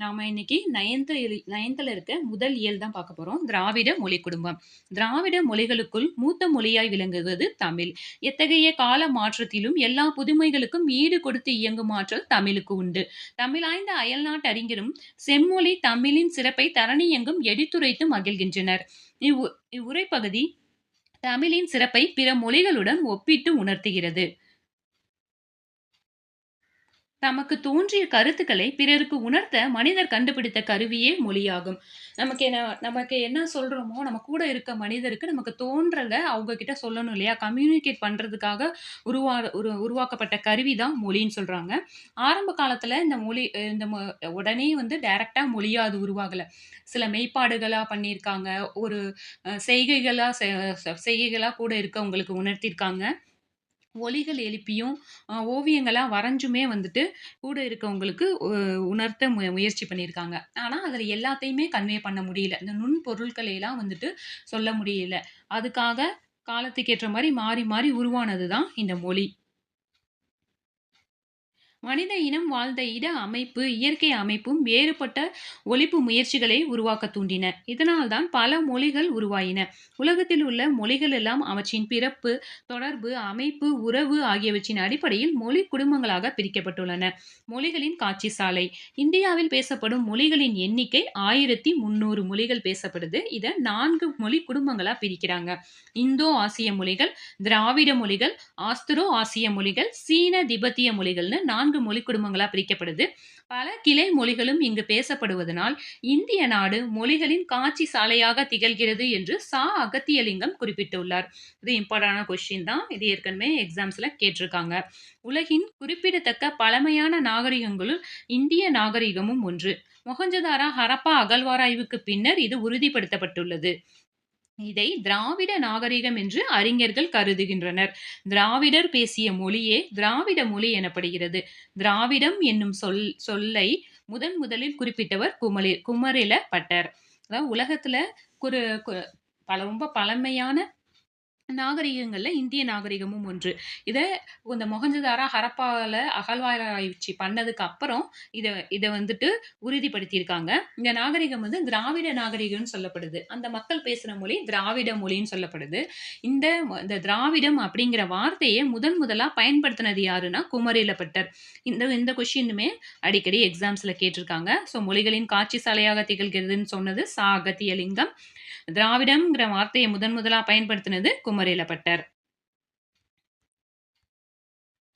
நாம இன்னைக்கு நயன்த் நயன்த்தில் இருக்க முதல் இயல் தான் பார்க்க போகிறோம் திராவிட மொழி குடும்பம். திராவிட மொழிகளுக்குள் மூத்த மொழியாய் விளங்குவது தமிழ். எத்தகைய கால மாற்றத்திலும் எல்லா புதுமைகளுக்கும் ஈடு கொடுத்து இயங்கும் ஆற்றல் தமிழுக்கு உண்டு. தமிழாய்ந்த அயல்நாட்டு அறிஞரும் செம்மொழி தமிழின் சிறப்பை தரணி எங்கும் எடுத்துரைத்து மகிழ்கின்றனர். இவ் இவ்வுரைப்பகுதி தமிழின் சிறப்பை பிற மொழிகளுடன் ஒப்பிட்டு உணர்த்துகிறது. தமக்கு தோன்றிய கருத்துக்களை பிறருக்கு உணர்த்த மனிதர் கண்டுபிடித்த கருவியே மொழியாகும். நமக்கு என்ன நமக்கு என்ன சொல்கிறோமோ நம்ம கூட இருக்க மனிதருக்கு நமக்கு தோன்றத அவங்க கிட்ட சொல்லணும் இல்லையா? கம்யூனிகேட் பண்ணுறதுக்காக உருவா உரு உருவாக்கப்பட்ட கருவி தான் மொழின்னு சொல்கிறாங்க ஆரம்ப காலத்தில் இந்த மொழி இந்த மொ- உடனே வந்து டைரக்டா மொழியாக அது உருவாகல. சில மெய்ப்பாடுகளாக பண்ணியிருக்காங்க. ஒரு செய்கைகளாக செய்கைகளாக செ- கூட இருக்கவங்களுக்கு உணர்த்தியிருக்காங்க. ஒலிகள் எழுப்பியும் ஓவியங்களாக வரைஞ்சுமே வந்துட்டு கூட இருக்கவங்களுக்கு உணர்த்த மு- முயற்சி பண்ணியிருக்காங்க. ஆனால் அதில் எல்லாத்தையுமே கன்வே பண்ண முடியல. இந்த நுண் வந்துட்டு சொல்ல முடியல. அதுக்காக காலத்துக்கு ஏற்ற மாதிரி மாறி மாறி உருவானது தான் இந்த மொழி. மனித இனம் வாழ்ந்த இட அமைப்பு இயற்கை அமைப்பும் வேறுபட்ட ஒழிப்பு முயற்சிகளை உருவாக்க தூண்டின. இதனால்தான் பல மொழிகள் உருவாயின. உலகத்தில் உள்ள மொழிகள் எல்லாம் அவற்றின் பிறப்பு தொடர்பு அமைப்பு உறவு ஆகியவற்றின் அடிப்படையில் மொழி குடும்பங்களாக பிரிக்கப்பட்டுள்ளன. மொழிகளின் காட்சி சாலை. இந்தியாவில் பேசப்படும் மொழிகளின் எண்ணிக்கை ஆயிரத்தி முந்நூறு மொழிகள் பேசப்படுது. இதை நான்கு மொழி குடும்பங்களாக பிரிக்கிறாங்க. இந்தோ ஆசிய மொழிகள் திராவிட மொழிகள் ஆஸ்திரோ ஆசிய மொழிகள் சீன திபெத்திய மொழிகள்னு நான்கு மொழி குடும்பங்களாக பிரிக்கப்படுது. பல கிளை மொழிகளும் இங்கு பேசப்படுவதனால் இந்திய நாடு மொழிகளின் காட்சி சாலையாக திகழ்கிறது என்று சா அகத்தியலிங்கம் குறிப்பிட்டுள்ளார். இது இம்பார்ட்டண்டான கொஸ்டின் தான். இது ஏற்கனவே எக்ஸாம்ஸில் கேட்டிருக்காங்க. உலகின் குறிப்பிடத்தக்க பழமையான நாகரிகங்களுள் இந்திய நாகரிகமும் ஒன்று. மொஹஞ்சதாரா ஹரப்பா அகழ்வாராய்வுக்கு பின்னர் இது உறுதிப்படுத்தப்பட்டுள்ளது. இதை திராவிட நாகரிகம் என்று அறிஞர்கள் கருதுகின்றனர். திராவிடர் பேசிய மொழியே திராவிட மொழி எனப்படுகிறது. திராவிடம் என்னும் சொல் சொல்லை முதன் முதலில் குறிப்பிட்டவர் குமரி குமரில பட்டர் அதாவது உலகத்துல ஒரு கு- பல ரொம்ப பழமையான நாகரிகங்களில் இந்திய நாகரிகமும் ஒன்று. இதை இந்த மொகஞ்சதாரா ஹரப்பாவில் அகழ்வாராய்ச்சி பண்ணதுக்கு அப்புறம் இதை இதை வந்துட்டு உறுதிப்படுத்தியிருக்காங்க. இந்த நாகரிகம் வந்து திராவிட நாகரிகம்னு சொல்லப்படுது. அந்த மக்கள் பேசுகிற மொழி திராவிட மொழின்னு சொல்லப்படுது. இந்த இந்த திராவிடம் அப்படிங்கிற வார்த்தையை முதன் முதலாக பயன்படுத்தினது யாருன்னா குமரிலப்பட்டர் இந்த இந்த கொஷினுமே அடிக்கடி எக்ஸாம்ஸில் கேட்டிருக்காங்க. ஸோ மொழிகளின் காட்சி சாலையாக திகழ்கிறதுன்னு சொன்னது சா அகத்தியலிங்கம் திராவிடம்ங்கிற வார்த்தையை முதன் முதலாக பயன்படுத்தினது குமரிலப்பட்டர்.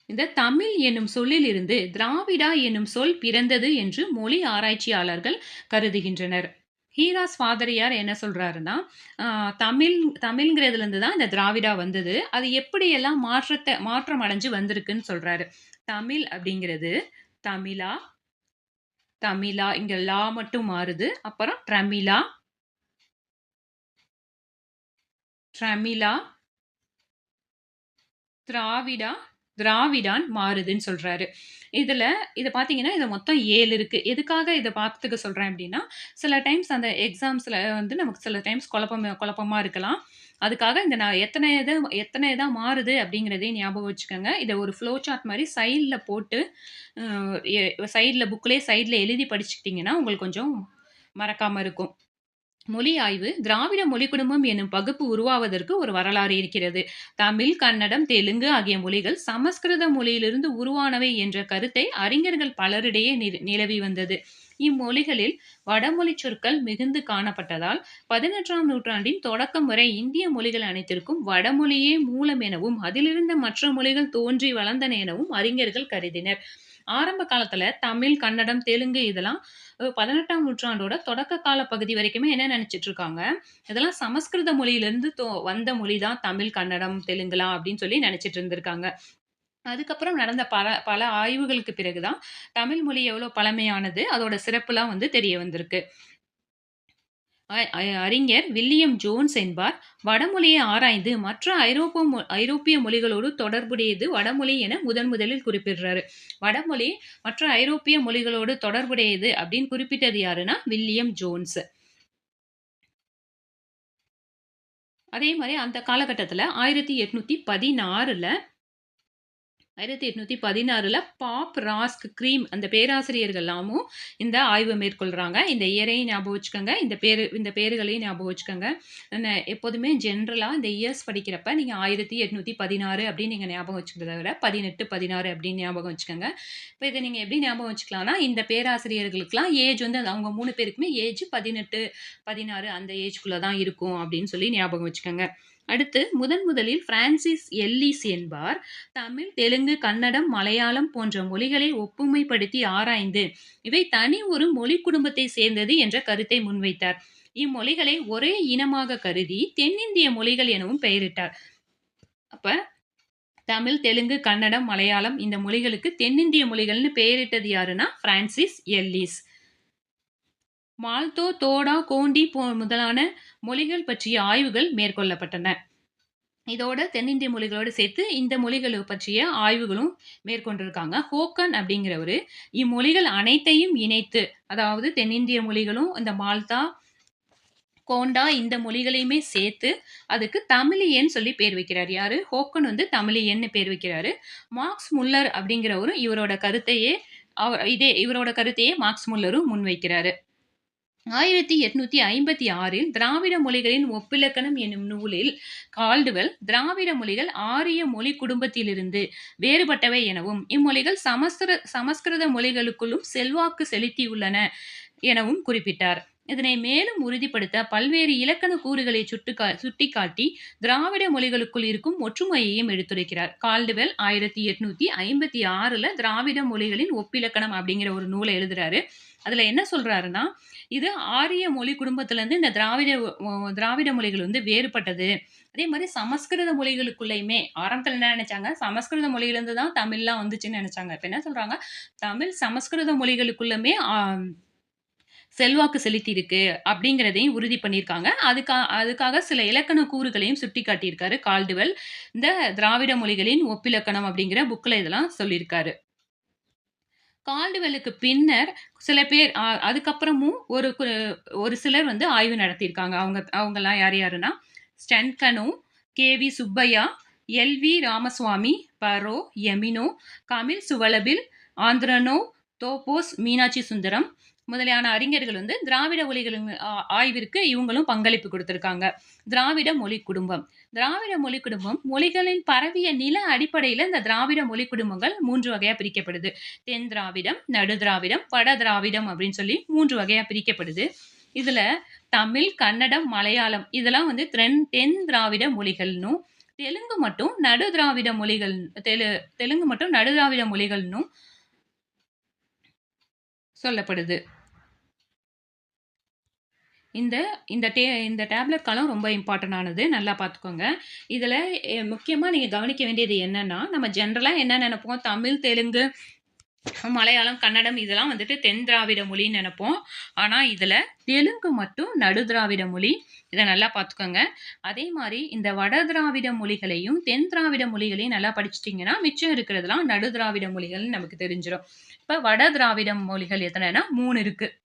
இந்த தமிழ் என்னும் சொல்லிலிருந்து திராவிடா என்னும் சொல் பிறந்தது என்று மொழி ஆராய்ச்சியாளர்கள் கருதுகின்றனர். ஹீராஸ் ஃபாதரியார் என்ன சொல்கிறாருன்னா தமிழ் தமிழ்ங்கிறதுலேருந்து தான் இந்த திராவிடா வந்தது. அது எப்படியெல்லாம் மாற்றத்தை மாற்றம் அடைஞ்சு வந்திருக்குன்னு சொல்கிறாரு தமிழ் அப்படிங்கிறது தமிழா? தமிழா இங்கே லா மட்டும் மாறுது. அப்புறம் ட்ரமிழா ட்ரமிலா திராவிடா திராவிடான் மாறுதுன்னு சொல்கிறாரு இதில் இதை பார்த்தீங்கன்னா இது மொத்தம் ஏழு இருக்குது எதுக்காக இதை பார்த்துக்க சொல்கிறேன் அப்படின்னா சில டைம்ஸ் அந்த எக்ஸாம்ஸில் வந்து நமக்கு சில டைம்ஸ் குழப்பம் குழப்பமாக இருக்கலாம். அதுக்காக இந்த நான் எத்தனை இது எத்தனை இதாக மாறுது அப்படிங்கிறதையும் ஞாபகம் வச்சுக்கோங்க. இதை ஒரு ஃப்ளோ சார்ட் மாதிரி சைடில் போட்டு சைடில் புக்கிலே சைடில் எழுதி படிச்சுக்கிட்டிங்கன்னா உங்களுக்கு கொஞ்சம் மறக்காமல் இருக்கும். மொழி ஆய்வு திராவிட மொழி குடும்பம் என்னும் பகுப்பு உருவாவதற்கு ஒரு வரலாறு இருக்கிறது. தமிழ் கன்னடம் தெலுங்கு ஆகிய மொழிகள் சமஸ்கிருத மொழியிலிருந்து உருவானவை என்ற கருத்தை அறிஞர்கள் பலரிடையே நி- நிலவி வந்தது. இம்மொழிகளில் வடமொழி சொற்கள் மிகுந்து காணப்பட்டதால் பதினெட்டாம் நூற்றாண்டின் தொடக்கம் வரை இந்திய மொழிகள் அனைத்திற்கும் வடமொழியே மூலம் எனவும் அதிலிருந்த மற்ற மொழிகள் தோன்றி வளர்ந்தன எனவும் அறிஞர்கள் கருதினர். ஆரம்ப காலத்துல தமிழ் கன்னடம் தெலுங்கு இதெல்லாம் பதினெட்டாம் நூற்றாண்டோட தொடக்க கால பகுதி வரைக்குமே என்ன நினச்சிட்டு இருக்காங்க? இதெல்லாம் சமஸ்கிருத மொழியிலேருந்து தோ வந்த மொழி தான் தமிழ் கன்னடம் தெலுங்குலாம் அப்படின்னு சொல்லி நினைச்சிட்டு இருந்திருக்காங்க. அதுக்கப்புறம் நடந்த பல பல ஆய்வுகளுக்கு பிறகுதான் தமிழ் மொழி எவ்வளோ பழமையானது அதோட சிறப்புலாம் வந்து தெரிய வந்திருக்கு. அறிஞர் வில்லியம் ஜோன்ஸ் என்பார். வடமொழியை ஆராய்ந்து மற்ற ஐரோப்ப மொ- ஐரோப்பிய மொழிகளோடு தொடர்புடையது வடமொழி என முதன் முதலில் குறிப்பிடுறாரு. வடமொழி மற்ற ஐரோப்பிய மொழிகளோடு தொடர்புடையது அப்படின்னு குறிப்பிட்டது யாருன்னா வில்லியம் ஜோன்ஸ். அதே மாதிரி அந்த காலகட்டத்தில் ஆயிரத்தி எட்நூத்தி பதினாறுல 1816ல பாப், ராஸ்க், க்ரீம் அந்த பேராசிரியர்கள்லாமும் இந்த ஆய்வு மேற்கொள்கிறாங்க இந்த இயரையும் ஞாபகம் வச்சுக்கோங்க. இந்த பேரு இந்த பேர்களையும் ஞாபகம் வச்சுக்கோங்க. எப்போதுமே ஜென்ரலாக இந்த இயர்ஸ் படிக்கிறப்ப நீங்க 1816 அப்படின்னு நீங்கள் ஞாபகம் வச்சுக்கிறத விட 18, 16 அப்படின்னு ஞாபகம் வச்சுக்கோங்க. இப்போ இதை நீங்கள் எப்படி ஞாபகம் வச்சுக்கலாம்னா, இந்த பேராசிரியர்களுக்கெல்லாம் ஏஜ் வந்து அவங்க மூணு பேருக்குமே ஏஜ் 18, 16 அந்த ஏஜ்குள்ளே தான் இருக்கும் அப்படின்னு சொல்லி ஞாபகம் வச்சுக்கோங்க. அடுத்து முதன் முதலில் பிரான்சிஸ் எல்லிஸ் என்பார் தமிழ், தெலுங்கு, கன்னடம், மலையாளம் போன்ற மொழிகளை ஒப்புமைப்படுத்தி ஆராய்ந்து, இவை தனி ஒரு மொழி குடும்பத்தை சேர்ந்தது என்ற கருத்தை முன்வைத்தார். இம்மொழிகளை ஒரே இனமாக கருதி தென்னிந்திய மொழிகள் எனவும் பெயரிட்டார். அப்ப தமிழ், தெலுங்கு, கன்னடம், மலையாளம் இந்த மொழிகளுக்கு தென்னிந்திய மொழிகள்னு பெயரிட்டது யாருன்னா, பிரான்சிஸ் எல்லிஸ். மால்தோ, தோடா, கோண்டி போ முதலான மொழிகள் பற்றிய ஆய்வுகள் மேற்கொள்ளப்பட்டன. இதோட தென்னிந்திய மொழிகளோடு சேர்த்து இந்த மொழிகளை பற்றிய ஆய்வுகளும் மேற்கொண்டிருக்காங்க. ஹோக்கன் அப்படிங்கிறவரு இம்மொழிகள் அனைத்தையும் இணைத்து, அதாவது தென்னிந்திய மொழிகளும், இந்த மால்தா, கோண்டா இந்த மொழிகளையுமே சேர்த்து அதுக்கு தமிழியன் சொல்லி பேர் வைக்கிறார். யாரு? ஹோக்கன் வந்து தமிழியன்னு பேர் வைக்கிறாரு. மார்க்ஸ் முல்லர் அப்படிங்கிறவரும் இவரோட கருத்தையே அவர் இதே இவரோட கருத்தையே மார்க்ஸ் முல்லரும் முன்வைக்கிறாரு. 1856ல் திராவிட மொழிகளின் ஒப்பிலக்கணம் என்னும் நூலில் கால்டுவெல் திராவிட மொழிகள் ஆரிய மொழி குடும்பத்திலிருந்து வேறுபட்டவை எனவும், இம்மொழிகள் சமஸ்கிர சமஸ்கிருத மொழிகளுக்குள்ளும் செல்வாக்கு செலுத்தியுள்ளன எனவும் குறிப்பிட்டார். இதனை மேலும் உறுதிப்படுத்த பல்வேறு இலக்கண கூறுகளை சுட்டுக்கா சுட்டிக்காட்டி திராவிட மொழிகளுக்குள் இருக்கும் ஒற்றுமையையும் எடுத்துரைக்கிறார். கால்டுவெல் 1856ல திராவிட மொழிகளின் ஒப்பிலக்கணம் அப்படிங்கிற ஒரு நூலை எழுதுறாரு. அதில் என்ன சொல்கிறாருன்னா இது ஆரிய மொழி குடும்பத்துலேருந்து இந்த திராவிட திராவிட மொழிகள் வந்து வேறுபட்டது. அதே மாதிரி சமஸ்கிருத மொழிகளுக்குள்ளேயுமே ஆரம்பத்தில் என்ன நினச்சாங்க சமஸ்கிருத மொழியிலேருந்து தான் தமிழ்லாம் வந்துச்சுன்னு நினச்சாங்க இப்போ என்ன சொல்கிறாங்க தமிழ் சமஸ்கிருத மொழிகளுக்குள்ளுமே செல்வாக்கு செலுத்தியிருக்கு அப்படிங்கிறதையும் உறுதி பண்ணியிருக்காங்க. அதுக்கா அதுக்காக சில இலக்கண கூறுகளையும் சுட்டிக்காட்டியிருக்காரு கால்டுவெல். இந்த திராவிட மொழிகளின் ஒப்பிலக்கணம் அப்படிங்கிற புக்கில் இதெல்லாம் சொல்லியிருக்காரு. கால்டுவெலுக்கு பின்னர் சில பேர் அதுக்கப்புறமும் ஒரு கு ஒரு சிலர் வந்து ஆய்வு நடத்தியிருக்காங்க. அவங்க அவங்கெல்லாம் யார் யாருன்னா, ஸ்டன்கனு, K V. Subbaiah, L V. Ramaswamy, Burrow, Emeneau, Kamil Zvelebil, Andronov தோப்போஸ் Meenakshi Sundaram முதலியான அறிஞர்கள் வந்து திராவிட மொழிகளின் ஆய்விற்கு இவங்களும் பங்களிப்பு கொடுத்துருக்காங்க திராவிட மொழி குடும்பம் திராவிட மொழி குடும்பம் மொழிகளின் பரவிய நில அடிப்படையில் இந்த திராவிட மொழி குடும்பங்கள் மூன்று வகையாக பிரிக்கப்படுது. தென் திராவிடம், நடு திராவிடம், வட திராவிடம் அப்படின்னு சொல்லி மூன்று வகையாக பிரிக்கப்படுது. இதில் தமிழ், கன்னடம், மலையாளம் இதெல்லாம் வந்து தென் தென் திராவிட மொழிகள்னும், தெலுங்கு மட்டும் நடு திராவிட மொழிகள் தெலு தெலுங்கு மட்டும் நடு திராவிட மொழிகள்னும் சொல்லப்படுது. இந்த இந்த டே இந்த டேப்லெட் காலம் ரொம்ப இம்பார்ட்டண்ட் ஆனது. நல்லா பார்த்துக்கோங்க. இதில் முக்கியமாக நீங்கள் கவனிக்க வேண்டியது என்னன்னா, நம்ம ஜென்ரலாக என்ன நினைப்போம் தமிழ், தெலுங்கு, மலையாளம், கன்னடம் இதெல்லாம் வந்துட்டு தென் திராவிட மொழின்னு நினைப்போம் ஆனால் இதில் தெலுங்கு மட்டும் நடு திராவிட மொழி. இதை நல்லா பார்த்துக்கோங்க. அதே மாதிரி இந்த வட திராவிட மொழிகளையும், தென் திராவிட மொழிகளையும் நல்லா படிச்சிட்டிங்கன்னா மிச்சம் இருக்கிறதுலாம் நடு திராவிட மொழிகள்னு நமக்கு தெரிஞ்சிடும் இப்போ வட திராவிட மொழிகள் எத்தனைன்னா மூணு இருக்குது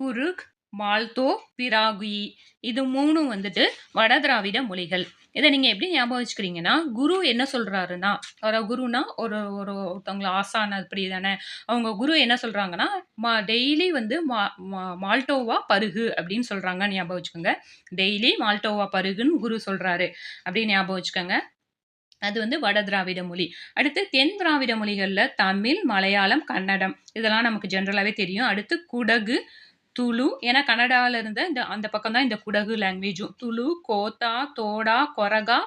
குருக், மால்தோ, பிராகுயி இது மூணும் வந்துட்டு வட திராவிட மொழிகள். இதை நீங்கள் எப்படி ஞாபகம் வச்சுக்கிறீங்கன்னா, குரு என்ன சொல்கிறாருன்னா ஒரு குருனா ஒரு ஒரு ஒருத்தவங்களை ஆசான அப்படி தானே. அவங்க குரு என்ன சொல்கிறாங்கன்னா மா டெய்லி வந்து மா மா மால்டோவா பருகு அப்படின்னு சொல்கிறாங்க ஞாபகம் வச்சுக்கோங்க. டெய்லி மால்டோவா பருகுன்னு குரு சொல்கிறாரு அப்படின்னு ஞாபகம் வச்சுக்கோங்க. அது வந்து வட திராவிட மொழி. அடுத்து தென் திராவிட மொழிகளில் தமிழ், மலையாளம், கன்னடம் இதெல்லாம் நமக்கு ஜென்ரலாகவே தெரியும். அடுத்து குடகு, துளு ஏன்னா கனடாவில் இருந்த இந்த அந்த பக்கம் தான் இந்த குடகு லாங்குவேஜும். துளு, கோத்தா, தோடா, கொரகா,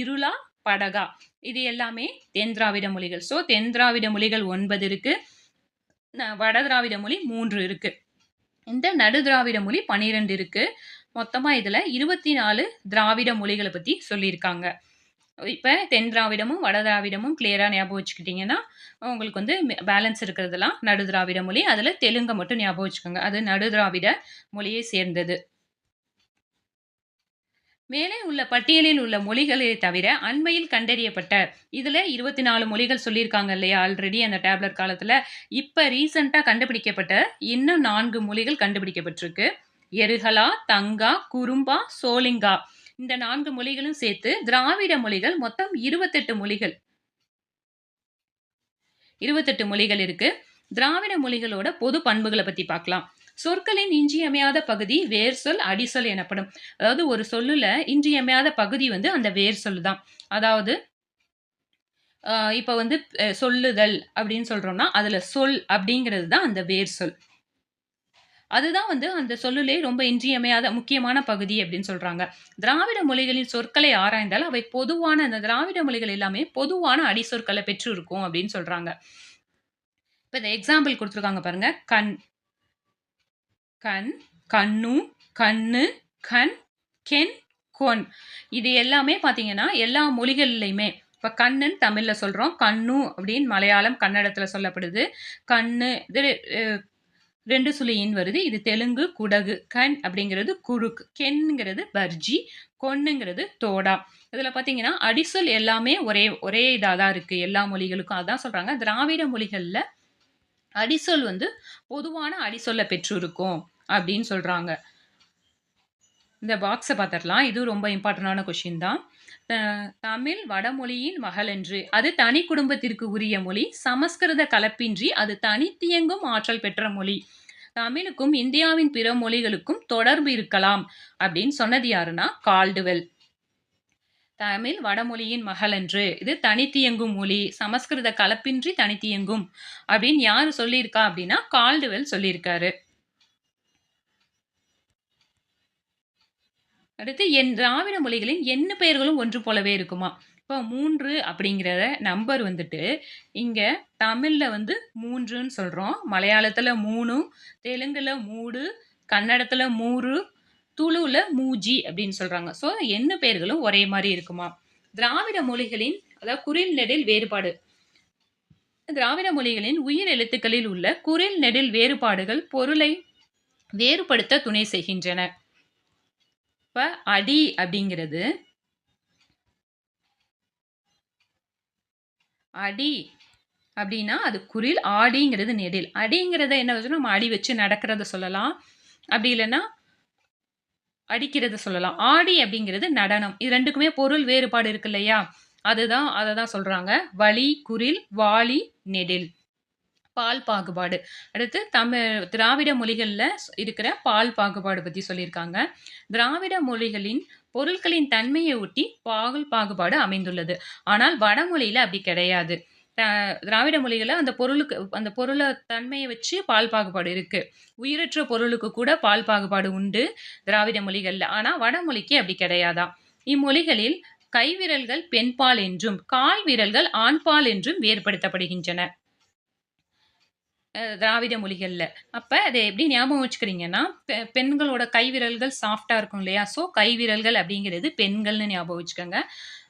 இருளா, படகா இது எல்லாமே தென் திராவிட மொழிகள். ஸோ தென் திராவிட மொழிகள் ஒன்பது இருக்குது ந வட திராவிட மொழி மூன்று இருக்குது இந்த நடு திராவிட மொழி பன்னிரெண்டு இருக்குது மொத்தமாக இதில் இருபத்தி நாலு திராவிட மொழிகளை பற்றி சொல்லியிருக்காங்க. இப்போ தென் திராவிடமும், வட திராவிடமும் கிளியரா ஞாபகம் வச்சுக்கிட்டிங்கன்னா உங்களுக்கு வந்து மெ பேலன்ஸ் இருக்கிறதெல்லாம் நடு திராவிட மொழி. அதில் தெலுங்கை மட்டும் ஞாபகம் வச்சுக்கோங்க. அது நடு திராவிட மொழியை சேர்ந்தது. மேலே உள்ள பட்டியலில் உள்ள மொழிகளை தவிர, அண்மையில் கண்டறியப்பட்ட இதில் இருபத்தி நாலு மொழிகள் சொல்லியிருக்காங்க இல்லையா? ஆல்ரெடி அந்த டேப்லெட் காலத்தில் இப்போ ரீசண்டாக கண்டுபிடிக்கப்பட்ட இன்னும் நான்கு மொழிகள் கண்டுபிடிக்கப்பட்டிருக்கு. எருகலா, தங்கா, குறும்பா, சோலிங்கா இந்த நான்கு மொழிகளும் சேர்த்து திராவிட மொழிகள் மொத்தம் 28 மொழிகள். இருபத்தெட்டு மொழிகள் இருக்கு. திராவிட மொழிகளோட பொது பண்புகளை பத்தி பார்க்கலாம். சொற்களின் இன்றியமையாத பகுதி வேர் சொல் அடிசொல் எனப்படும். அதாவது ஒரு சொல்லுல இன்றியமையாத பகுதி வந்து அந்த வேர் சொல் தான். அதாவது இப்போ வந்து சொல்லுதல் அப்படின்னு சொல்றோம்னா அதுல சொல் அப்படிங்கிறது தான் அந்த வேர் சொல். அதுதான் வந்து அந்த சொல்லுலே ரொம்ப இன்றியமையாத முக்கியமான பகுதி அப்படின்னு சொல்கிறாங்க திராவிட மொழிகளின் சொற்களை ஆராய்ந்தால் அவை பொதுவான அந்த திராவிட மொழிகள் எல்லாமே பொதுவான அடிசொற்களை பெற்று இருக்கும் அப்படின்னு சொல்கிறாங்க இப்போ இந்த எக்ஸாம்பிள் கொடுத்துருக்காங்க பாருங்க. கண் கண் கண்ணு கண்ணு கண் கென் கொன் இது எல்லாமே பார்த்தீங்கன்னா எல்லா மொழிகள்லையுமே இப்போ கண்ணுன்னு தமிழில் சொல்கிறோம் கண்ணு அப்படின்னு மலையாளம் கன்னடத்தில் சொல்லப்படுது. கண்ணு இது ரெண்டு சுழியின் வருது. இது தெலுங்கு குடகு கண் அப்படிங்கிறது குறுக்கு. கென்ங்கிறது பர்ஜி கொன்னுங்கிறது தோடா. இதில் பார்த்தீங்கன்னா அடிசொல் எல்லாமே ஒரே ஒரே இதாக தான் இருக்குது எல்லா மொழிகளுக்கும் அதான் சொல்கிறாங்க திராவிட மொழிகளில் அடிசொல் வந்து பொதுவான அடிசொல்லை பெற்றிருக்கும் அப்படின்னு சொல்கிறாங்க இந்த பாக்ஸை பார்த்துடலாம். இது ரொம்ப இம்பார்ட்டண்டான கொஷின் தான். தமிழ் வடமொழியின் மகளன்று. அது தனி குடும்பத்திற்கு உரிய மொழி. சமஸ்கிருத கலப்பின்றி அது தனித்தியங்கும் ஆற்றல் பெற்ற மொழி. தமிழுக்கும் இந்தியாவின் பிற மொழிகளுக்கும் தொடர்பு இருக்கலாம் அப்படின்னு சொன்னது யாருன்னா கால்டுவெல். தமிழ் வடமொழியின் மகளன்று. இது தனித்தியங்கும் மொழி. சமஸ்கிருத கலப்பின்றி தனித்தியங்கும் அப்படின்னு யார் சொல்லியிருக்கா அப்படின்னா கால்டுவெல் சொல்லியிருக்காரு. அடுத்து என் திராவிட மொழிகளின் என்ன பெயர்களும் ஒன்று போலவே இருக்குமா? இப்போ மூன்று அப்படிங்கிற நம்பர் வந்துட்டு இங்கே தமிழில் வந்து மூன்றுன்னு சொல்கிறோம் மலையாளத்தில் மூணு தெலுங்கில் மூடு கன்னடத்தில் மூறு துளுவில் மூஜி அப்படின்னு சொல்கிறாங்க ஸோ என்ன பெயர்களும் ஒரே மாதிரி இருக்குமா? திராவிட மொழிகளின் அதாவது குரில் நெடில் வேறுபாடு. திராவிட மொழிகளின் உயிர் எழுத்துக்களில் உள்ள குரில் நெடில் வேறுபாடுகள் பொருளை வேறுபடுத்த துணை செய்கின்றன. இப்ப அடி அப்படிங்கிறது. அடி அப்படின்னா அது குரில் ஆடிங்கிறது நெடில். அடிங்கிறத என்ன வச்சு நம்ம அடி வச்சு நடக்கிறத சொல்லலாம். அப்படி இல்லைன்னா அடிக்கிறத சொல்லலாம். ஆடி அப்படிங்கிறது நடனம். இது ரெண்டுக்குமே பொருள் வேறுபாடு இருக்கு இல்லையா? அதுதான் அதை தான் சொல்கிறாங்க வழி குரில் வாளி நெடில். பால் பாகுபாடு. அடுத்து தமிழ் திராவிட மொழிகளில் இருக்கிற பால் பாகுபாடு பற்றி சொல்லியிருக்காங்க. திராவிட மொழிகளின் பொருட்களின் தன்மையை ஒட்டி பால் பாகுபாடு அமைந்துள்ளது. ஆனால் வடமொழியில் அப்படி கிடையாது. திராவிட மொழிகளில் அந்த பொருளுக்கு அந்த பொருளை தன்மையை வச்சு பால் பாகுபாடு இருக்குது உயிரற்ற பொருளுக்கு கூட பால் பாகுபாடு உண்டு திராவிட மொழிகளில். ஆனால் வடமொழிக்கு அப்படி கிடையாதான் இம்மொழிகளில் கைவிரல்கள் பெண்பால் என்றும் கால் விரல்கள் ஆண்பால் என்றும் வேறுபடுத்தப்படுகின்றன. திராவிட மொழிகளில். அப்போ அதை எப்படி ஞாபகம் வச்சுக்கிறீங்கன்னா பெ- பெண்களோட கைவிரல்கள் சாஃப்டாக இருக்கும் இல்லையா? ஸோ கைவிரல்கள் அப்படிங்கிறது பெண்கள்னு ஞாபகம் வச்சுக்கோங்க.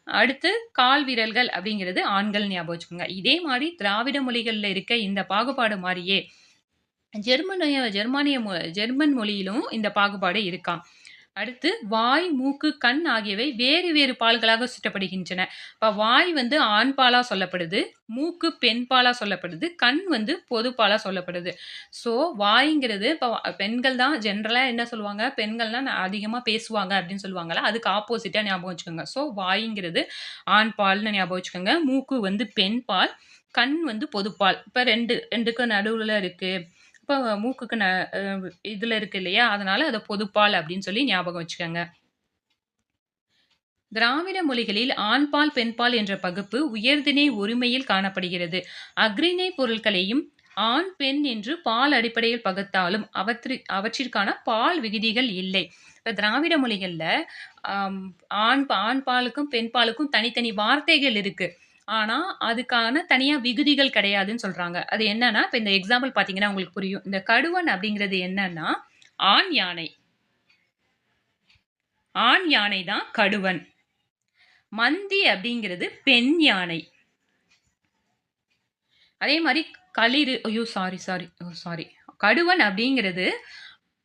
அடுத்து கால் விரல்கள் அப்படிங்கிறது ஆண்கள் ஞாபகம் வச்சுக்கோங்க. இதே மாதிரி திராவிட மொழிகளில் இருக்க இந்த பாகுபாடு மாதிரியே ஜெர்மனிய ஜெர்மானிய மொ ஜெர்மன் மொழியிலும் இந்த பாகுபாடு இருக்கான் அடுத்து வாய் மூக்கு கண் ஆகியவை வேறு வேறு பால்களாக சுட்டப்படுகின்றன இப்போ வாய் வந்து ஆண் பாலாக சொல்லப்படுது மூக்கு பெண் பாலாக சொல்லப்படுது கண் வந்து பொது பாலாக சொல்லப்படுது. ஸோ வாய்ங்கிறது இப்போ பெண்கள் தான் ஜென்ரலாக என்ன சொல்லுவாங்க? பெண்கள்லாம் அதிகமாக பேசுவாங்க அப்படின்னு சொல்லுவாங்களா அதுக்கு ஆப்போசிட்டாக ஞாபகம் வச்சுக்கோங்க. ஸோ வாய்ங்கிறது ஆண் பால்னு ஞாபகம் வச்சுக்கோங்க மூக்கு வந்து பெண் பால் கண் வந்து பொதுப்பால் இப்போ ரெண்டு ரெண்டுக்கும் நடுவில் இருக்குது இப்போ மூக்குக்கு ந இதில் இருக்கு இல்லையா? அதனால் அதை பொதுப்பால் அப்படின்னு சொல்லி ஞாபகம் வச்சுக்கோங்க. திராவிட மொழிகளில் ஆண்பால் பெண்பால் என்ற பகுப்பு உயர்திணை ஒருமையில் காணப்படுகிறது. அக்ரிணை பொருட்களையும் ஆண் பெண் என்று பால் அடிப்படையில் பகுத்தாலும் அவற்றி அவற்றிற்கான பால் விகுதிகள் இல்லை. இப்போ திராவிட மொழிகளில் ஆண் ஆண் பாலுக்கும் பெண் பாலுக்கும் தனித்தனி வார்த்தைகள் இருக்குது ஆனால் அதுக்கான தனியாக விகுதிகள் கிடையாதுன்னு சொல்கிறாங்க அது என்னன்னா இப்போ இந்த எக்ஸாம்பிள் பார்த்தீங்கன்னா உங்களுக்கு புரியும். இந்த கடுவன் அப்படிங்கிறது என்னன்னா ஆண் யானை. ஆண் யானை தான் கடுவன். மந்தி அப்படிங்கிறது பெண் யானை. அதே மாதிரி களிறு ஐயோ சாரி சாரி ஓ சாரி கடுவன் அப்படிங்கிறது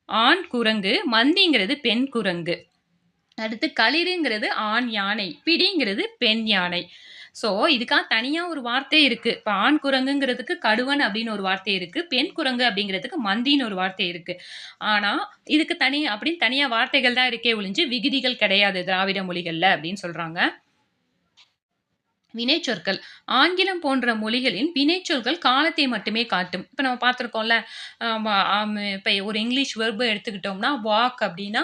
ஆண் குரங்கு மந்திங்கிறது பெண் குரங்கு. அடுத்து களிறுங்கிறது ஆண் யானை பிடிங்கிறது பெண் யானை. ஸோ இதுக்காக தனியாக ஒரு வார்த்தை இருக்குது இப்போ ஆண் குரங்குங்கிறதுக்கு கடுவன் அப்படின்னு ஒரு வார்த்தை இருக்குது பெண் குரங்கு அப்படிங்கிறதுக்கு மந்தின்னு ஒரு வார்த்தை இருக்குது ஆனால் இதுக்கு தனி அப்படின்னு தனியாக வார்த்தைகள் தான் இருக்கே ஒழிஞ்சு விகுதிகள் கிடையாது திராவிட மொழிகளில் அப்படின்னு சொல்கிறாங்க வினைச்சொற்கள். ஆங்கிலம் போன்ற மொழிகளின் வினைச்சொற்கள் காலத்தை மட்டுமே காட்டும். இப்போ நம்ம பார்த்துருக்கோம்ல இப்போ ஒரு இங்கிலீஷ் வெர்பு எடுத்துக்கிட்டோம்னா வாக் அப்படின்னா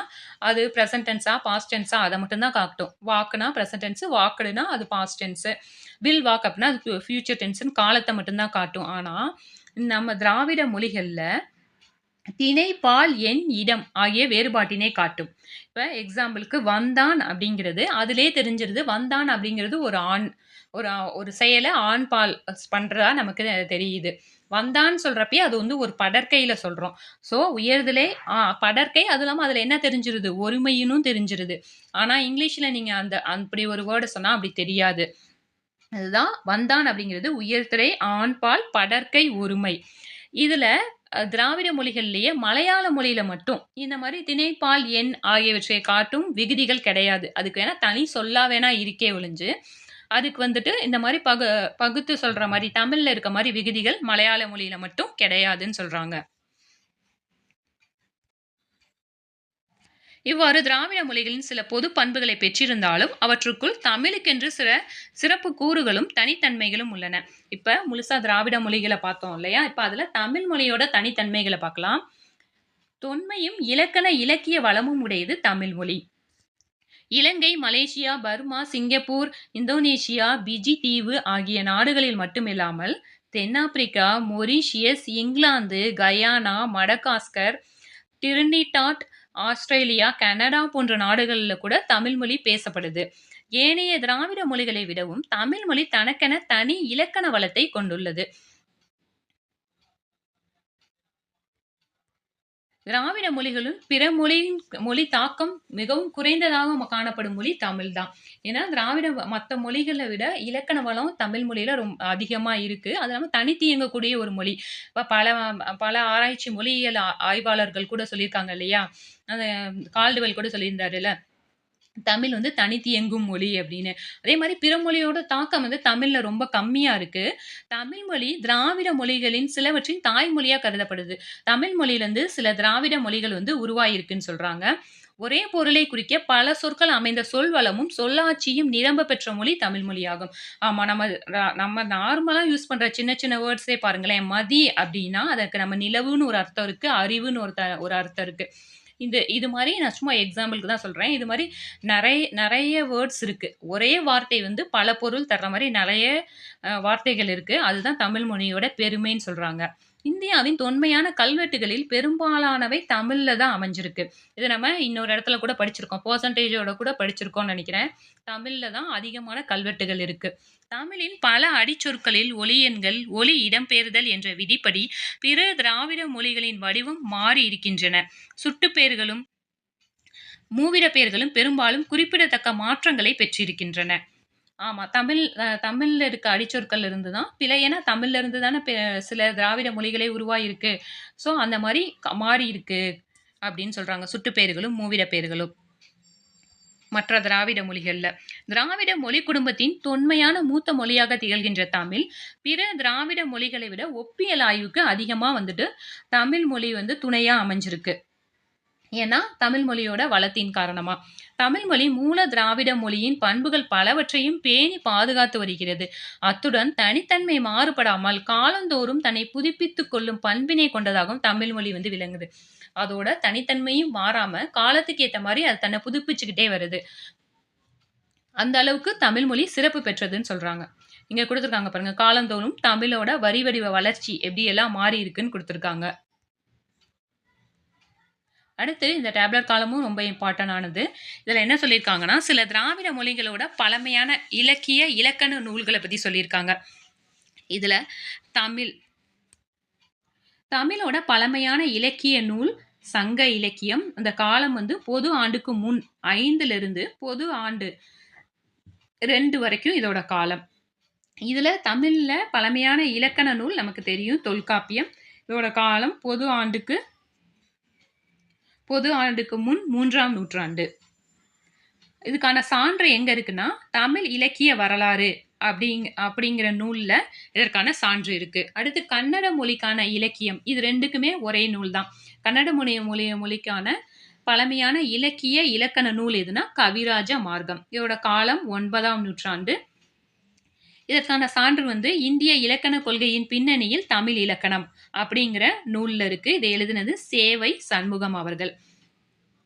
அது ப்ரெசன்டென்ஸா பாஸ்டென்ஸா அதை மட்டும்தான் காட்டும். வாக்குனா ப்ரெசன்ட் வாக்குனா வாக்குடுனா அது பாஸ்ட் வில் வாக் அப்படின்னா அது ஃபியூச்சர் டென்ஸ்னு காலத்தை மட்டும்தான் காட்டும். ஆனால் நம்ம திராவிட மொழிகளில் திணை பால் எண் இடம் ஆகிய வேறுபாட்டினை காட்டும். இப்போ எக்ஸாம்பிளுக்கு வந்தான் அப்படிங்கிறது அதிலே தெரிஞ்சிருது வந்தான் அப்படிங்கிறது ஒரு ஆண். ஒரு ஒரு செயலை ஆண் பால் பண்ணுறதா நமக்கு தெரியுது. வந்தான்னு சொல்கிறப்பயே அது வந்து ஒரு படற்கையில் சொல்கிறோம் ஸோ உயர்தலே படற்கை அது இல்லாமல் அதில் என்ன தெரிஞ்சிருது? ஒருமையினும் தெரிஞ்சிருது. ஆனால் இங்கிலீஷில் நீங்கள் அந்த அப்படி ஒரு வேர்டை சொன்னால் அப்படி தெரியாது. அதுதான் வந்தான் அப்படிங்கிறது உயர்திரை ஆண்பால் படற்கை ஒருமை. இதில் திராவிட மொழிகள்லேயே மலையாள மொழியில மட்டும் இந்த மாதிரி திணைப்பால் எண் ஆகியவற்றை காட்டும் விகுதிகள் கிடையாது. அதுக்கு வேணா தனி சொல்லா வேணா இருக்கே ஒழிஞ்சு அதுக்கு வந்துட்டு இந்த மாதிரி பகு பகுத்து சொல்கிற மாதிரி தமிழில் இருக்க மாதிரி விகுதிகள் மலையாள மொழியில் மட்டும் கிடையாதுன்னு சொல்கிறாங்க இவ்வாறு திராவிட மொழிகளின் சில பொது பண்புகளை பெற்றிருந்தாலும் அவற்றுக்குள் தமிழுக்கென்று சில சிறப்பு கூறுகளும் தனித்தன்மைகளும் உள்ளன. இப்போ முழுசாக திராவிட மொழிகளை பார்த்தோம் இல்லையா? இப்போ அதில் தமிழ் மொழியோட தனித்தன்மைகளை பார்க்கலாம். தொன்மையும் இலக்கண இலக்கிய வளமும் உடையது தமிழ் மொழி. Ilangai Malaysia Burma Singapore Indonesia Fiji தீவு ஆகிய நாடுகளில் மட்டுமில்லாமல் தென்னாப்பிரிக்கா Mauritius England Guyana Madagascar Trinidad Australia Canada போன்ற நாடுகளில் கூட தமிழ் மொழி பேசப்படுது. ஏனைய திராவிட மொழிகளை விடவும் தமிழ் மொழி தனக்கென தனி இலக்கண வளத்தை கொண்டுள்ளது. திராவிட மொழிகளும் பிற மொழியின் மொழி தாக்கம் மிகவும் குறைந்ததாக காணப்படும் மொழி தமிழ் தான் ஏன்னா திராவிட மற்ற மொழிகளை விட இலக்கண வளம் தமிழ் மொழியில் ரொம்ப அதிகமாக இருக்குது அது இல்லாமல் தனித்து இயங்கக்கூடிய ஒரு மொழி. இப்போ பல பல ஆராய்ச்சி மொழியியல் ஆய்வாளர்கள் கூட சொல்லியிருக்காங்க இல்லையா? அந்த கால்டுவெல் கூட சொல்லியிருந்தாருல்ல. தமிழ் வந்து தனித்தியங்கும் மொழி அப்படின்னு. அதே மாதிரி பிற மொழியோட தாக்கம் வந்து தமிழில் ரொம்ப கம்மியாக இருக்குது தமிழ் மொழி திராவிட மொழிகளின் சிலவற்றின் தாய்மொழியாக கருதப்படுது. தமிழ் மொழியிலேருந்து சில திராவிட மொழிகள் வந்து உருவாயிருக்குன்னு சொல்கிறாங்க ஒரே பொருளை குறிக்க பல சொற்கள் அமைந்த சொல் வளமும் சொல்லாட்சியும் நிரம்ப பெற்ற மொழி தமிழ் மொழியாகும். ஆமாம் நம்ம நம்ம நார்மலாக யூஸ் பண்ணுற சின்ன சின்ன வேர்ட்ஸே பாருங்களேன் மதி அப்படின்னா அதற்கு நம்ம நிலவுன்னு ஒரு அர்த்தம் இருக்குது அறிவுன்னு ஒரு த ஒரு அர்த்தம் இருக்குது இந்த இது மாதிரி நான் சும்மா எக்ஸாம்பிளுக்கு தான் சொல்கிறேன் இது மாதிரி நிறைய நிறைய வேர்ட்ஸ் இருக்குது ஒரே வார்த்தை வந்து பல பொருள் தர்ற மாதிரி நிறைய வார்த்தைகள் இருக்குது அதுதான் தமிழ் மொழியோட பெருமைன்னு சொல்கிறாங்க இந்தியாவின் தொன்மையான கல்வெட்டுகளில் பெரும்பாலானவை தமிழில் தான் அமைஞ்சிருக்கு. இது நம்ம இன்னொரு இடத்துல கூட படிச்சிருக்கோம். பர்சன்டேஜோட கூட படிச்சிருக்கோம்னு நினைக்கிறேன். தமிழில் தான் அதிகமான கல்வெட்டுகள் இருக்கு. தமிழின் பல அடிச்சொற்களில் ஒலி எண்கள் ஒலி இடம்பெயர்தல் என்ற விதிப்படி பிற திராவிட மொழிகளின் வடிவம் மாறி இருக்கின்றன. சுட்டுப்பெயர்களும் மூவிட பெயர்களும் பெரும்பாலும் குறிப்பிடத்தக்க மாற்றங்களை பெற்றிருக்கின்றன. ஆமா தமிழ் தமிழ்ல இருக்க அடிச்சொற்கள் இருந்து தான் பிழை. ஏன்னா தமிழ்ல இருந்து தானே சில திராவிட மொழிகளே உருவாயிருக்கு. ஸோ அந்த மாதிரி மாறி இருக்கு அப்படின்னு சொல்றாங்க. சுட்டுப்பெயர்களும் மூவிட பெயர்களும் மற்ற திராவிட மொழிகள்ல. திராவிட மொழி குடும்பத்தின் தொன்மையான மூத்த மொழியாக திகழ்கின்ற தமிழ் பிற திராவிட மொழிகளை விட ஒப்பியல் ஆய்வுக்கு அதிகமா வந்துட்டு தமிழ் மொழி வந்து துணையா அமைஞ்சிருக்கு. ஏன்னா தமிழ் மொழியோட வளத்தின் காரணமாக தமிழ்மொழி மூல திராவிட மொழியின் பண்புகள் பலவற்றையும் பேணி பாதுகாத்து வருகிறது. அத்துடன் தனித்தன்மை மாறுபடாமல் காலந்தோறும் தன்னை புதுப்பித்து கொள்ளும் பண்பினை கொண்டதாகவும் தமிழ்மொழி வந்து விளங்குது. அதோட தனித்தன்மையும் மாறாம காலத்துக்கு ஏற்ற மாதிரி அது தன்னை புதுப்பிச்சுக்கிட்டே வருது. அந்த அளவுக்கு தமிழ்மொழி சிறப்பு பெற்றதுன்னு சொல்றாங்க. இங்க கொடுத்துருக்காங்க பாருங்க காலந்தோறும் தமிழோட வரி வடிவ வளர்ச்சி எப்படி எல்லாம் மாறி இருக்குன்னு கொடுத்துருக்காங்க. அடுத்து இந்த டேப்லெட் காலமும் ரொம்ப இம்பார்ட்டன் ஆனது. இதில் என்ன சொல்லியிருக்காங்கன்னா சில திராவிட மொழிகளோட பழமையான இலக்கிய இலக்கண நூல்களை பற்றி சொல்லியிருக்காங்க. இதில் தமிழ். தமிழோட பழமையான இலக்கிய நூல் சங்க இலக்கியம் அந்த காலம் வந்து பொது ஆண்டுக்கு முன் ஐந்துலேருந்து பொது ஆண்டு ரெண்டு வரைக்கும் இதோட காலம். இதில் தமிழில் பழமையான இலக்கண நூல் நமக்கு தெரியும் தொல்காப்பியம். இதோட காலம் பொது ஆண்டுக்கு பொது ஆண்டுக்கு முன் மூன்றாம் நூற்றாண்டு. இதுக்கான சான்று எங்கே இருக்குன்னா தமிழ் இலக்கிய வரலாறு அப்படிங்க அப்படிங்கிற நூலில் இதற்கான சான்று இருக்குது அடுத்து கன்னட மொழிக்கான இலக்கியம் இது ரெண்டுக்குமே ஒரே நூல் தான். கன்னட மொழி மொழி மொழிக்கான பழமையான இலக்கிய இலக்கண நூல் எதுனா கவிராஜ மார்க்கம். இதோட காலம் ஒன்பதாம் நூற்றாண்டு. இதற்கான சான்று வந்து இந்திய இலக்கண கொள்கையின் பின்னணியில் தமிழ் இலக்கணம் அப்படிங்கிற நூலில் இருக்கு. இதை எழுதினது சேவை சண்முகம் அவர்கள்.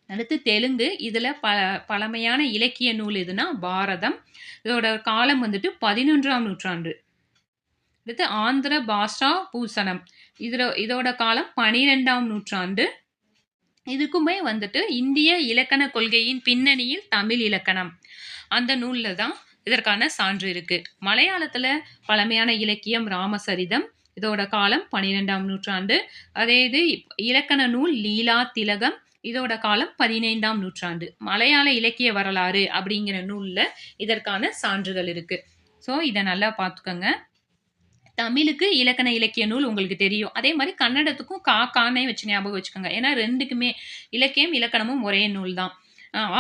அடுத்து தெலுங்கு. இதில் ப பழமையான இலக்கிய நூல் எதுனா பாரதம். இதோட காலம் வந்துட்டு பதினொன்றாம் நூற்றாண்டு. அடுத்து ஆந்திர பாஷா பூசணம். இதில் இதோட காலம் பனிரெண்டாம் நூற்றாண்டு. இதுக்குமே வந்துட்டு இந்திய இலக்கண கொள்கையின் பின்னணியில் தமிழ் இலக்கணம். அந்த நூலில் தான் இதற்கான சான்று இருக்கு. மலையாளத்தில் பழமையான இலக்கியம் ராமசரிதம். இதோட காலம் பன்னிரெண்டாம் நூற்றாண்டு. அதே இது இலக்கண நூல் லீலா திலகம். இதோட காலம் பதினைந்தாம் நூற்றாண்டு. மலையாள இலக்கிய வரலாறு அப்படிங்கிற நூலில் இதற்கான சான்றுகள் இருக்கு. ஸோ இதை நல்லா பார்த்துக்கோங்க. தமிழுக்கு இலக்கண இலக்கிய நூல் உங்களுக்கு தெரியும். அதே மாதிரி கன்னடத்துக்கும் கா கானே வச்சு ஞாபகம் வச்சுக்கோங்க. ஏன்னா ரெண்டுக்குமே இலக்கியம் இலக்கணமும் ஒரே நூல் தான்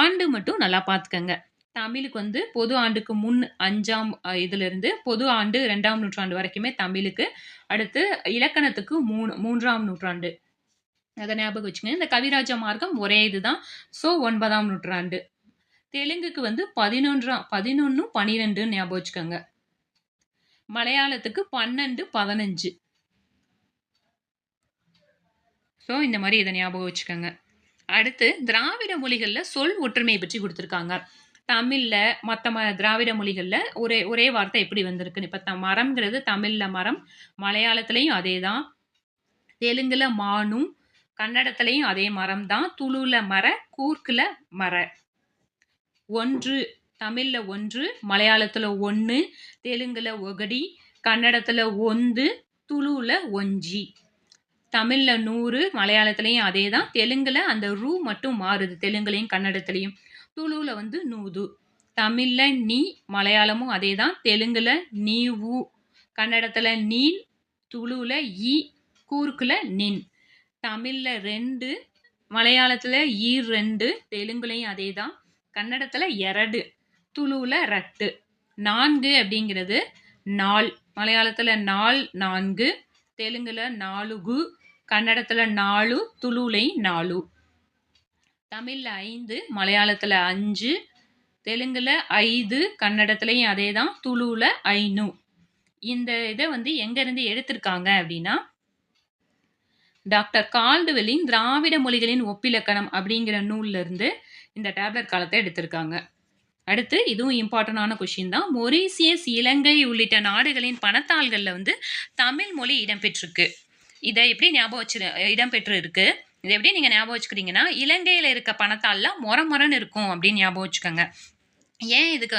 ஆண்டு மட்டும் நல்லா பார்த்துக்கோங்க. தமிழுக்கு வந்து பொது ஆண்டுக்கு முன் அஞ்சாம் இதிலிருந்து பொது ஆண்டு ரெண்டாம் நூற்றாண்டு வரைக்குமே தமிழுக்கு அடுத்து இலக்கணத்துக்கு மூணு மூன்றாம் நூற்றாண்டு. அதை ஞாபகம் வச்சுங்க இந்த கவிராஜ மார்க்கம் ஒரே இதுதான். ஸோ ஒன்பதாம் நூற்றாண்டு. தெலுங்குக்கு வந்து பதினொன்றாம் பதினொன்று பனிரெண்டுன்னு ஞாபகம் வச்சுக்கோங்க. மலையாளத்துக்கு பன்னெண்டு பதினஞ்சு. ஸோ இந்த மாதிரி இதை ஞாபகம் வச்சுக்கோங்க. அடுத்து திராவிட மொழிகளில் சொல் ஒற்றுமை பற்றி கொடுத்துருக்காங்க. தமிழில் மற்ற ம திராவிட மொழிகளில் ஒரே ஒரே வார்த்தை எப்படி வந்திருக்குன்னு. இப்போ த மரம்ங்கிறது தமிழில் மரம் மலையாளத்துலேயும் அதே தான் தெலுங்கில் மானும் கன்னடத்துலேயும் அதே மரம் தான் துளுல மர கூர்க்கில் மர. ஒன்று தமிழில் ஒன்று மலையாளத்தில் ஒன்று தெலுங்கில் ஒகடி கன்னடத்தில் ஒந்து துளுவில் ஒஞ்சி. தமிழில் நூறு மலையாளத்துலேயும் அதே தான் தெலுங்கில் அந்த ரூ மட்டும் மாறுது தெலுங்குலேயும் கன்னடத்துலேயும். துளுவில் வந்து நூது. தமிழில் நீ மலையாளமும் அதே தான் தெலுங்கில் நீ ஊ. கன்னடத்தில் நீன் துளுவில் ஈ. கூர்க்குல நின். தமிழில் ரெண்டு மலையாளத்தில் ஈ ரெண்டு தெலுங்குலையும் அதே தான் கன்னடத்தில் எரடு துளுவில் ரட்டு. நான்கு அப்படிங்கிறது நாள். மலையாளத்தில் நாள் நான்கு தெலுங்கில் நாலுகு கன்னடத்தில் நாலு துளுலை நாலு. தமிழில் ஐந்து மலையாளத்தில் அஞ்சு தெலுங்கில் ஐந்து கன்னடத்துலேயும் அதே தான் துளுவில் ஐநூ. இந்த இதை வந்து எங்கேருந்து எடுத்திருக்காங்க அப்படின்னா டாக்டர் கால்டுவெலின் திராவிட மொழிகளின் ஒப்பிலக்கணம் அப்படிங்கிற நூல்லேருந்து இந்த டேப்லெட் காலத்தை எடுத்திருக்காங்க. அடுத்து இதுவும் இம்பார்ட்டண்டான கொஷின் தான். மொரீசியஸ் இலங்கை உள்ளிட்ட நாடுகளின் பணத்தாள்களில் வந்து தமிழ் மொழி இடம்பெற்றிருக்கு. இதை எப்படி ஞாபகம் வச்சு இடம்பெற்று இருக்குது இது எப்படி நீங்கள் ஞாபகம் வச்சுக்கிறீங்கன்னா இலங்கையில் இருக்க பணத்தாளில் மொர மொரன்னு இருக்கும் அப்படின்னு ஞாபகம் வச்சுக்கோங்க. ஏன் இதுக்கு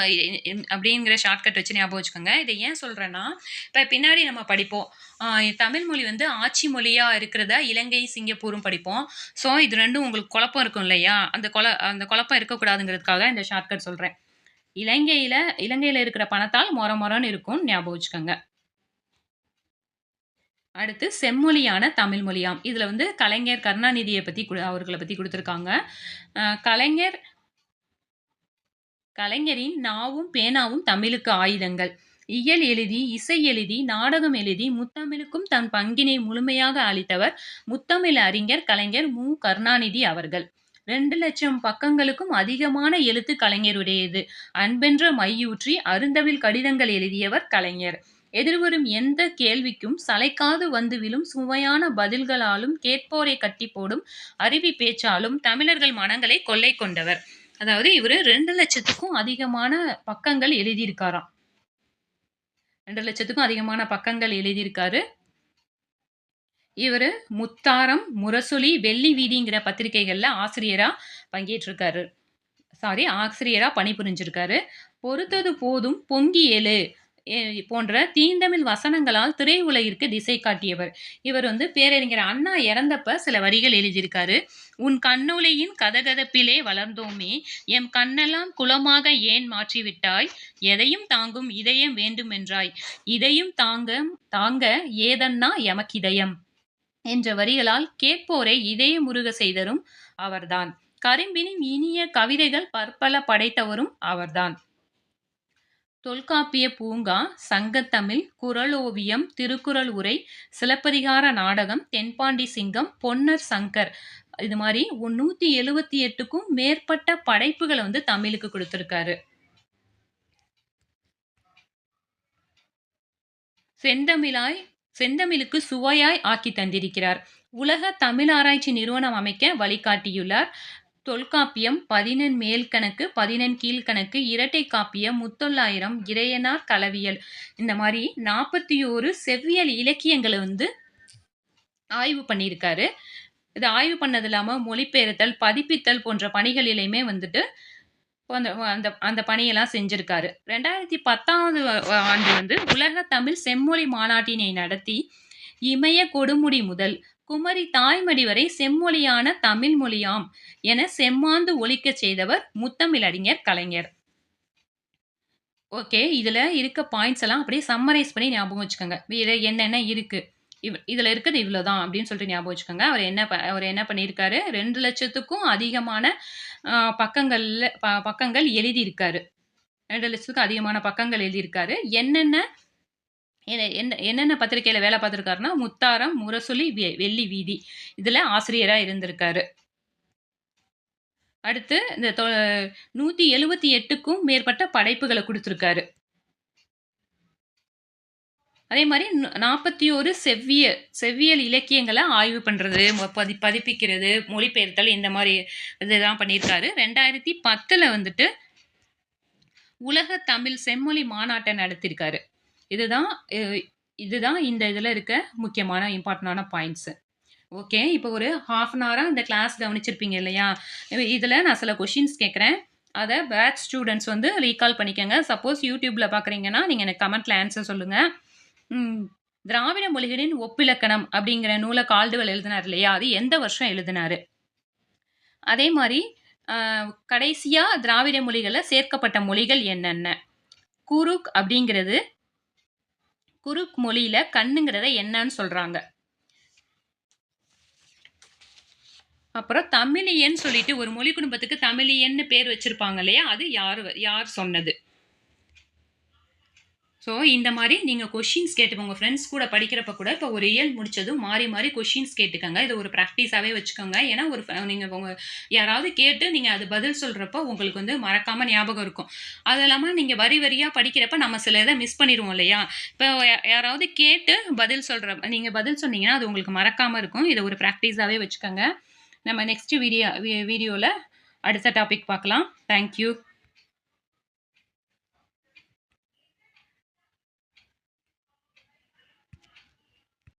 அப்படிங்கிற ஷார்ட்கட் வச்சு ஞாபகம் வச்சுக்கோங்க. இதை ஏன் சொல்கிறேன்னா இப்போ பின்னாடி நம்ம படிப்போம். தமிழ்மொழி தமிழ் மொழி வந்து ஆட்சி மொழியாக இருக்கிறத இலங்கை சிங்கப்பூரும் படிப்போம். ஸோ இது ரெண்டும் உங்களுக்கு குழப்பம் இருக்கும் இல்லையா? அந்த குழ அந்த குழப்பம் இருக்கக்கூடாதுங்கிறதுக்காக தான் இந்த ஷார்ட்கட் சொல்கிறேன் இலங்கையில் இலங்கையில் இருக்கிற பணத்தால் மொர மொரன்னு இருக்கும்னு ஞாபகம் வச்சுக்கோங்க. அடுத்து செம்மொழியான தமிழ் மொழியாம். இதில் வந்து கலைஞர் கருணாநிதியை பற்றி அவர்களை பற்றி கொடுத்துருக்காங்க. கலைஞர் கலைஞரின் நாவும் பேனாவும் தமிழுக்கு ஆயுதங்கள். இயல் எழுதி இசை எழுதி நாடகம் எழுதி முத்தமிழுக்கும் தன் பங்கினை முழுமையாக அளித்தவர் முத்தமிழ் அறிஞர் கலைஞர் மு. கருணாநிதி அவர்கள். ரெண்டு லட்சம் பக்கங்களுக்கும் அதிகமான எழுத்து கலைஞருடையது. அன்பென்ற மையூற்றி அருந்தவில் கடிதங்கள் எழுதியவர் கலைஞர். எதிர்வரும் எந்த கேள்விக்கும் சளைக்காது வந்து விழும் சுவையான பதில்களாலும் கேட்போரை கட்டி போடும் அருவி பேச்சாலும் தமிழர்கள் மனங்களை கொள்ளை கொண்டவர். அதாவது இவர் ரெண்டு லட்சத்துக்கும் அதிகமான பக்கங்கள் எழுதியிருக்காராம். ரெண்டு லட்சத்துக்கும் அதிகமான பக்கங்கள் எழுதியிருக்காரு. இவர் முத்தாரம் முரசொலி வெள்ளி வீதிங்கிற பத்திரிகைகளில் ஆசிரியராக பங்கேற்றிருக்காரு. சாரி ஆசிரியராக பணிபுரிஞ்சிருக்காரு. பொறுத்தது போதும் பொங்கி எழு போன்ற தீந்தமிழ் வசனங்களால் திரையுலகிற்கு திசை காட்டியவர். இவர் வந்து பேரறிஞர் அண்ணா இறந்தப்ப சில வரிகள் எழுதியிருக்காரு. உன் கண்ணுலையின் கதகதப்பிலே வளர்ந்தோமே எம் கண்ணெல்லாம் குளமாக ஏன் மாற்றிவிட்டாய்? எதையும் தாங்கும் இதயம் வேண்டுமென்றாய். இதையும் தாங்க தாங்க ஏதன்னா எமக்கிதயம் என்ற வரிகளால் கேட்போரை இதயமுருக செய்தரும் அவர்தான். கரும்பினின் இனிய கவிதைகள் பற்பல படைத்தவரும் அவர்தான். தொல்காப்பிய பூங்கா சங்கத்தமிழ் குரலோவியம் திருக்குறள் உரை சிலப்பதிகார நாடகம் தென்பாண்டி சிங்கம் பொன்னர் சங்கர். இது மாதிரி நூற்றி எழுபத்தி எட்டுக்கும் மேற்பட்ட படைப்புகளை வந்து தமிழுக்கு கொடுத்துருக்காரு. செந்தமிழாய் செந்தமிழுக்கு சுவையாய் ஆக்கி தந்திருக்கிறார். உலக தமிழ் ஆராய்ச்சி நிறுவனம் அமைக்க வழிகாட்டியுள்ளார். தொல்காப்பியம் பதினெண் மேல்கணக்கு பதினெண் கீழ்கணக்கு இரட்டை காப்பியம் முத்தொள்ளாயிரம் இறையனார் களவியல். இந்த மாதிரி நாற்பத்தி ஓரு செவ்வியல் இலக்கியங்களை வந்து ஆய்வு பண்ணியிருக்காரு. இது ஆய்வு பண்ணது இல்லாமல் மொழிபெயர்த்தல் பதிப்பித்தல் போன்ற பணிகளிலையுமே வந்துட்டு அந்த அந்த அந்த பணியெல்லாம் செஞ்சுருக்காரு. ரெண்டாயிரத்தி பத்தாவது ஆண்டு வந்து உலக தமிழ் செம்மொழி மாநாட்டினை நடத்தி இமய கொடுமுடி முதல் குமரி தாய்மடி வரை செம்மொழியான தமிழ் மொழியாம் என செம்மாந்து ஒழிக்க செய்தவர் முத்தமிழறிஞர் கலைஞர். ஓகே இதில் இருக்க பாயிண்ட்ஸ் எல்லாம் அப்படியே சம்மரைஸ் பண்ணி ஞாபகம் வச்சுக்கோங்க. இதில் என்னென்ன இருக்குது இவ் இதில் இருக்கிறது இவ்வளோ தான் அப்படின்னு சொல்லிட்டு ஞாபகம் வச்சுக்கோங்க. அவர் என்ன அவர் என்ன பண்ணியிருக்காரு? ரெண்டு லட்சத்துக்கும் அதிகமான பக்கங்களில் ப பக்கங்கள் எழுதியிருக்காரு. ரெண்டு லட்சத்துக்கும் அதிகமான பக்கங்கள் எழுதியிருக்காரு. என்னென்ன என்ன என்ன என்னென்ன பத்திரிகையில் வேலை பார்த்துருக்காருன்னா முத்தாரம் முரசொலி வெ வெள்ளி வீதி. இதில் ஆசிரியராக இருந்திருக்காரு. அடுத்து இந்த தொ நூற்றி எழுபத்தி எட்டுக்கும் மேற்பட்ட படைப்புகளை கொடுத்துருக்காரு. அதே மாதிரி நாற்பத்தி ஒரு செவ்விய செவ்வியல் இலக்கியங்களை ஆய்வு பண்ணுறது பதி பதிப்பிக்கிறது மொழிபெயர்த்தல் இந்த மாதிரி இதெல்லாம் பண்ணியிருக்காரு. ரெண்டாயிரத்தி பத்தில் வந்துட்டு உலக தமிழ் செம்மொழி மாநாட்டை நடத்தியிருக்காரு. இதுதான் இதுதான் இந்த இதில் இருக்க முக்கியமான இம்பார்ட்டண்டான பாயிண்ட்ஸு ஓகே இப்போ ஒரு ஹாஃப் அன் ஹவராக இந்த கிளாஸ் கவனிச்சிருப்பீங்க இல்லையா? இதில் நான் சில கொஷின்ஸ் கேட்குறேன் அதை பேட்ச் ஸ்டூடெண்ட்ஸ் வந்து ரீகால் பண்ணிக்கோங்க. சப்போஸ் யூடியூப்பில் பார்க்குறீங்கன்னா நீங்கள் எனக்கு கமெண்ட்டில் ஆன்சர் சொல்லுங்கள் திராவிட மொழிகளின் ஒப்பிலக்கணம் அப்படிங்கிற நூலை கால்டுவல் எழுதினார் இல்லையா? அது எந்த வருஷம் எழுதினார்? அதே மாதிரி கடைசியாக திராவிட மொழிகளில் சேர்க்கப்பட்ட மொழிகள் என்னென்ன? குருக் அப்படிங்கிறது குருக் மொழியில் கண்ணுங்கிறத என்னன்னு சொல்கிறாங்க அப்புறம் தமிழியன் சொல்லிட்டு ஒரு மொழி குடும்பத்துக்கு தமிழியன்னு பேர் வச்சிருப்பாங்க இல்லையா? அது யார் யார் சொன்னது? ஸோ இந்த மாதிரி நீங்கள் கொஷின்ஸ் கேட்டு உங்கள் ஃப்ரெண்ட்ஸ் கூட படிக்கிறப்ப கூட இப்போ ஒரு இயல் முடிச்சதும் மாறி மாறி கொஷின்ஸ் கேட்டுக்கோங்க. இது ஒரு ப்ராக்டிஸாகவே வச்சுக்கோங்க. ஏன்னா ஒரு நீங்கள் உங்கள் யாராவது கேட்டு நீங்கள் அது பதில் சொல்கிறப்போ உங்களுக்கு வந்து மறக்காமல் ஞாபகம் இருக்கும். அது இல்லாமல் நீங்கள் வரி வரியாக படிக்கிறப்ப நம்ம சில இதை மிஸ் பண்ணிடுவோம் இல்லையா? இப்போ யாராவது கேட்டு பதில் சொல்கிற நீங்கள் பதில் சொன்னீங்கன்னா அது உங்களுக்கு மறக்காமல் இருக்கும். இதை ஒரு ப்ராக்டிஸாகவே வச்சுக்கோங்க. நம்ம நெக்ஸ்ட் வீடியோ வீடியோவில் அடுத்த டாபிக் பார்க்கலாம். தேங்க்யூ